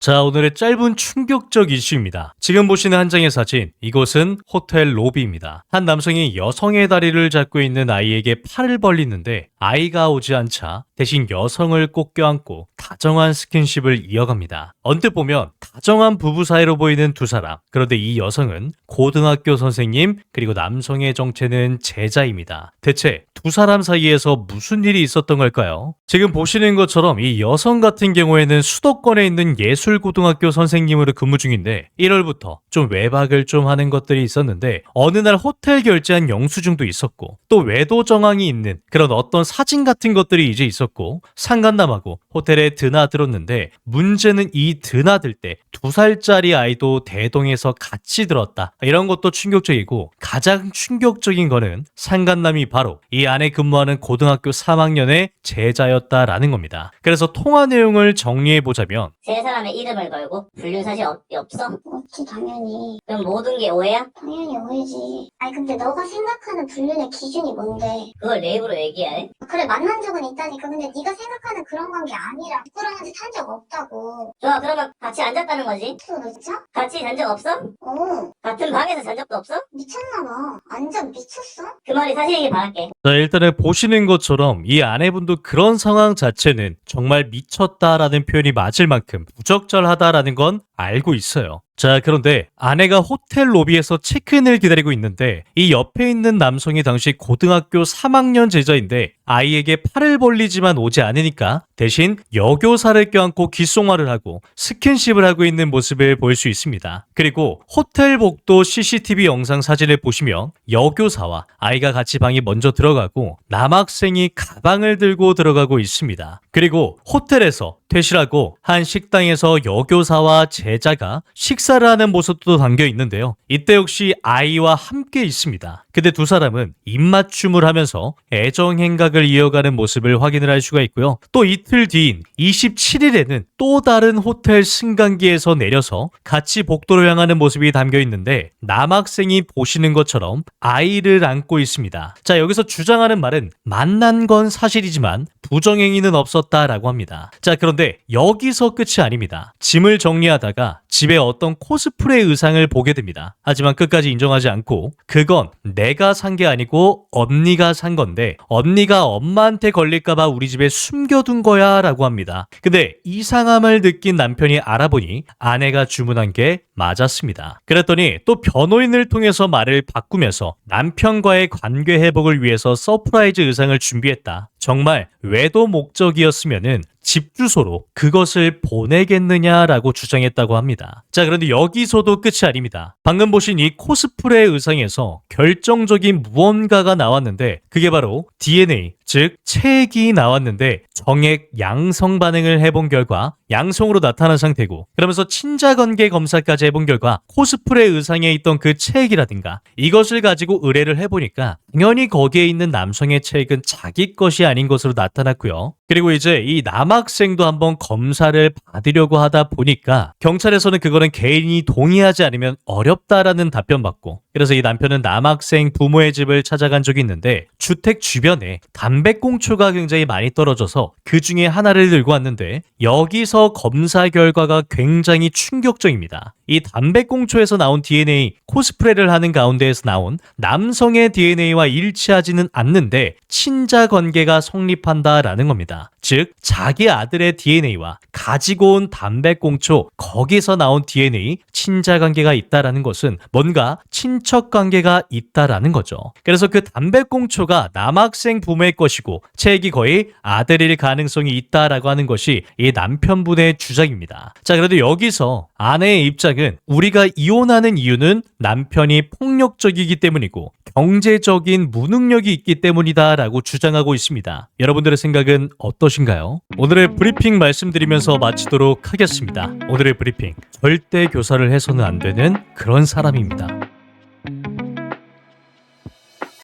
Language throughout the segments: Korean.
자, 오늘의 짧은 충격적 이슈입니다. 지금 보시는 한 장의 사진, 이곳은 호텔 로비입니다. 한 남성이 여성의 다리를 잡고 있는 아이에게 팔을 벌리는데 아이가 오지 않자 대신 여성을 꼭 껴안고 다정한 스킨십을 이어갑니다. 언뜻 보면 다정한 부부 사이로 보이는 두 사람. 그런데 이 여성은 고등학교 선생님 그리고 남성의 정체는 제자입니다. 대체 두 사람 사이에서 무슨 일이 있었던 걸까요? 지금 보시는 것처럼 이 여성 같은 경우에는 수도권에 있는 예술고등학교 선생님으로 근무 중인데 1월부터 좀 외박을 좀 하는 것들이 있었는데 어느 날 호텔 결제한 영수증도 있었고 또 외도 정황이 있는 그런 어떤 사진 같은 것들이 이제 있었고 상간남하고 호텔에 드나들었는데 문제는 이 드나들 때 두 살짜리 아이도 대동에서 같이 들었다 이런 것도 충격적이고 가장 충격적인 거는 상간남이 바로 이 안에 근무하는 고등학교 3학년의 제자였다라는 겁니다. 그래서 통화 내용을 정리해 보자면 세 사람의 이름을 걸고 불륜 사실 없, 없어? 없지 당연히 그럼 모든 게 오해야? 당연히 오해지 아니 근데 너가 생각하는 불륜의 기준이 뭔데 그걸 내 입으로 얘기해야 해? 그래 만난 적은 있다니까 근데 네가 생각하는 그런 관계 아니라 부끄러운 짓한적 없다고 좋아 그러면 같이 앉았다는 거지? 너 진짜? 같이 잔 적 없어? 어 같은 방에서 잔 적도 없어? 미쳤나봐 완전 미쳤어? 그 말이 사실이길 바랄게 자, 일단은 보시는 것처럼 이 아내분도 그런 상황 자체는 정말 미쳤다라는 표현이 맞을 만큼 부적절하다라는 건 알고 있어요. 자, 그런데 아내가 호텔 로비에서 체크인을 기다리고 있는데 이 옆에 있는 남성이 당시 고등학교 3학년 제자인데 아이에게 팔을 벌리지만 오지 않으니까 대신 여교사를 껴안고 귓송화를 하고 스킨십을 하고 있는 모습을 볼 수 있습니다. 그리고 호텔 복도 CCTV 영상 사진을 보시면 여교사와 아이가 같이 방에 먼저 들어가고 남학생이 가방을 들고 들어가고 있습니다. 그리고 호텔에서 퇴실하고 한 식당에서 여교사와 제자가 식사를 하는 모습도 담겨 있는데요. 이때 역시 아이와 함께 있습니다. 근데 두 사람은 입맞춤을 하면서 애정 행각을 이어가는 모습을 확인을 할 수가 있고요. 또 이틀 뒤인 27일에는 또 다른 호텔 승강기에서 내려서 같이 복도로 향하는 모습이 담겨 있는데 남학생이 보시는 것처럼 아이를 안고 있습니다. 자, 여기서 주장하는 말은 만난 건 사실이지만 부정행위는 없었다라고 합니다. 자, 그런데 여기서 끝이 아닙니다. 짐을 정리하다가 집에 어떤 코스프레 의상을 보게 됩니다. 하지만 끝까지 인정하지 않고 그건 내가 산 게 아니고 언니가 산 건데 언니가 엄마한테 걸릴까봐 우리 집에 숨겨둔 거야 라고 합니다. 근데 이상함을 느낀 남편이 알아보니 아내가 주문한 게 맞았습니다. 그랬더니 또 변호인을 통해서 말을 바꾸면서 남편과의 관계 회복을 위해서 서프라이즈 의상을 준비했다. 정말 외도 목적이었으면은 집 주소로 그것을 보내겠느냐라고 주장했다고 합니다. 자, 그런데 여기서도 끝이 아닙니다. 방금 보신 이 코스프레 의상에서 결정적인 무언가가 나왔는데 그게 바로 DNA, 즉 체액이 나왔는데 정액 양성 반응을 해본 결과 양성으로 나타난 상태고 그러면서 친자 관계 검사까지 해본 결과 코스프레 의상에 있던 그 체액이라든가 이것을 가지고 의뢰를 해보니까 당연히 거기에 있는 남성의 체액은 자기 것이 아닌 것으로 나타났고요. 그리고 이제 이 남학생도 한번 검사를 받으려고 하다 보니까 경찰에서는 그거는 개인이 동의하지 않으면 어렵다라는 답변 받고 그래서 이 남편은 남학생 부모의 집을 찾아간 적이 있는데 주택 주변에 담배꽁초가 굉장히 많이 떨어져서 그 중에 하나를 들고 왔는데 여기서 검사 결과가 굉장히 충격적입니다. 이 담배꽁초에서 나온 DNA 코스프레를 하는 가운데에서 나온 남성의 DNA와 일치하지는 않는데 친자 관계가 성립한다라는 겁니다. 즉 자기 아들의 DNA와 가지고 온 담배꽁초 거기서 나온 DNA 친자 관계가 있다라는 것은 뭔가 친척 관계가 있다라는 거죠. 그래서 그 담배꽁초가 남학생 부모의 것이고 체액이 거의 아들일 가능성이 있다라고 하는 것이 이 남편분의 주장입니다. 자, 그래도 여기서 아내의 입장은 우리가 이혼하는 이유는 남편이 폭력적이기 때문이고 경제적인 무능력이 있기 때문이다 라고 주장하고 있습니다. 여러분들의 생각은 어떠신가요? 오늘의 브리핑 말씀드리면서 마치도록 하겠습니다. 오늘의 브리핑 절대 교사를 해서는 안 되는 그런 사람입니다.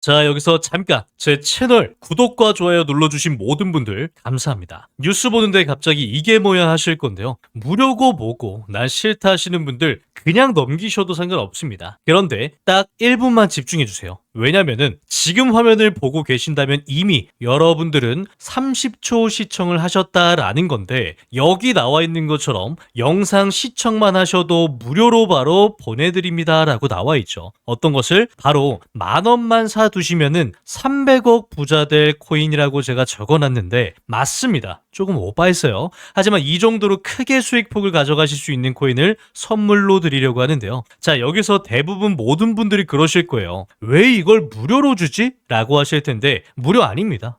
자, 여기서 잠깐 제 채널 구독과 좋아요 눌러주신 모든 분들 감사합니다. 뉴스 보는데 갑자기 이게 뭐야 하실 건데요. 무료고 뭐고 난 싫다 하시는 분들 그냥 넘기셔도 상관없습니다. 그런데 딱 1분만 집중해 주세요. 왜냐면은 지금 화면을 보고 계신다면 이미 여러분들은 30초 시청을 하셨다라는 건데 여기 나와 있는 것처럼 영상 시청만 하셔도 무료로 바로 보내드립니다라고 나와 있죠. 어떤 것을 바로 만 원만 사두시면은 300억 부자 될 코인이라고 제가 적어놨는데 맞습니다. 조금 오바했어요. 하지만 이 정도로 크게 수익폭을 가져가실 수 있는 코인을 선물로 드리려고 하는데요. 자, 여기서 대부분 모든 분들이 그러실 거예요. 왜 이걸 무료로 주지? 라고 하실 텐데, 무료 아닙니다.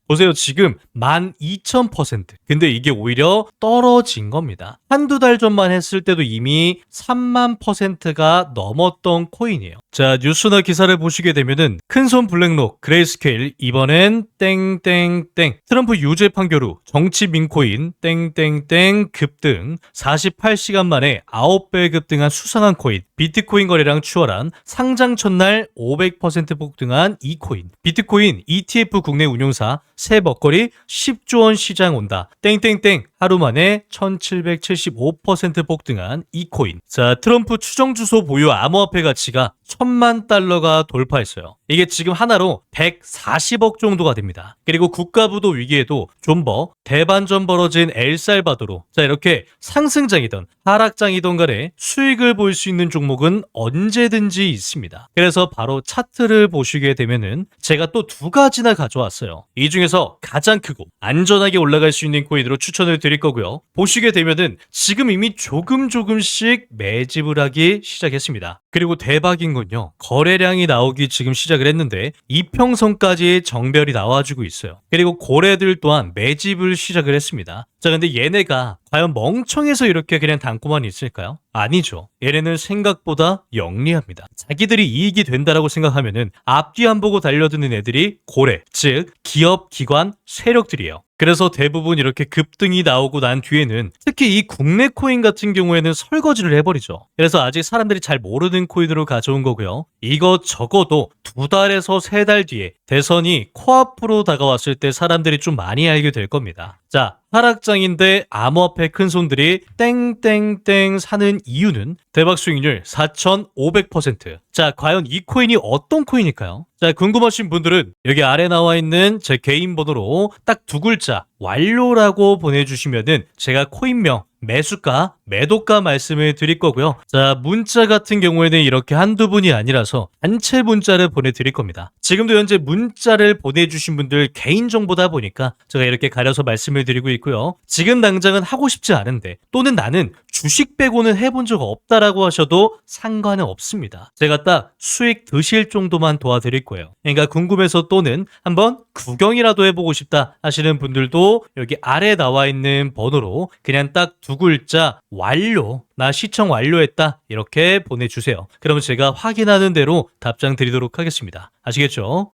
보세요. 지금 12,000%. 근데 이게 오히려 떨어진 겁니다. 한두 달 전만 했을 때도 이미 3만 퍼센트가 넘었던 코인이에요. 자, 뉴스나 기사를 보시게 되면은 큰손 블랙록, 그레이스케일, 이번엔 땡땡땡, 트럼프 유죄 판결 후 정치 민코인, 땡땡땡 급등, 48시간 만에 9배 급등한 수상한 코인, 비트코인 거래량 추월한 상장 첫날 500% 폭등한 이 코인, 비트코인 ETF 국내 운용사 새 먹거리 10조 원 시장 온다. 땡땡땡 하루 만에 1775% 폭등한 이 코인. 자, 트럼프 추정 주소 보유 암호화폐 가치가 천만 달러가 돌파했어요. 이게 지금 하나로 140억 정도가 됩니다. 그리고 국가부도 위기에도 존버, 대반전 벌어진 엘살바도로 자 이렇게 상승장이든 하락장이든 간에 수익을 볼 수 있는 종목은 언제든지 있습니다. 그래서 바로 차트를 보시게 되면은 제가 또 두 가지나 가져왔어요. 이 중에서 가장 크고 안전하게 올라갈 수 있는 코인으로 추천을 드릴 거고요. 보시게 되면은 지금 이미 조금 조금씩 매집을 하기 시작했습니다. 그리고 대박인 건요. 거래량이 나오기 지금 시작을 했는데 이평선까지 정별이 나와주고 있어요. 그리고 고래들 또한 매집을 시작을 했습니다. 자, 근데 얘네가 과연 멍청해서 이렇게 그냥 담고만 있을까요? 아니죠. 얘네는 생각보다 영리합니다. 자기들이 이익이 된다라고 생각하면은 앞뒤 안 보고 달려드는 애들이 고래, 즉 기업, 기관, 세력들이에요. 그래서 대부분 이렇게 급등이 나오고 난 뒤에는 특히 이 국내 코인 같은 경우에는 설거지를 해버리죠. 그래서 아직 사람들이 잘 모르는 코인으로 가져온 거고요. 이거 적어도 두 달에서 세 달 뒤에 대선이 코앞으로 다가왔을 때 사람들이 좀 많이 알게 될 겁니다. 자, 하락장인데 암호화폐 큰손들이 땡땡땡 사는 이유는 대박 수익률 4,500%. 자, 과연 이 코인이 어떤 코인일까요? 자, 궁금하신 분들은 여기 아래 나와 있는 제 개인 번호로 딱 두 글자 완료라고 보내주시면은 제가 코인명 매수가, 매도가 말씀을 드릴 거고요. 자, 문자 같은 경우에는 이렇게 한두 분이 아니라서 단체 문자를 보내드릴 겁니다. 지금도 현재 문자를 보내주신 분들 개인정보다 보니까 제가 이렇게 가려서 말씀을 드리고 있고요. 지금 당장은 하고 싶지 않은데 또는 나는 주식 빼고는 해본 적 없다라고 하셔도 상관은 없습니다. 제가 딱 수익 드실 정도만 도와드릴 거예요. 그러니까 궁금해서 또는 한번 구경이라도 해보고 싶다 하시는 분들도 여기 아래 나와 있는 번호로 그냥 딱 두 글자 완료 나 시청 완료했다 이렇게 보내주세요. 그러면 제가 확인하는 대로 답장 드리도록 하겠습니다. 아시겠죠?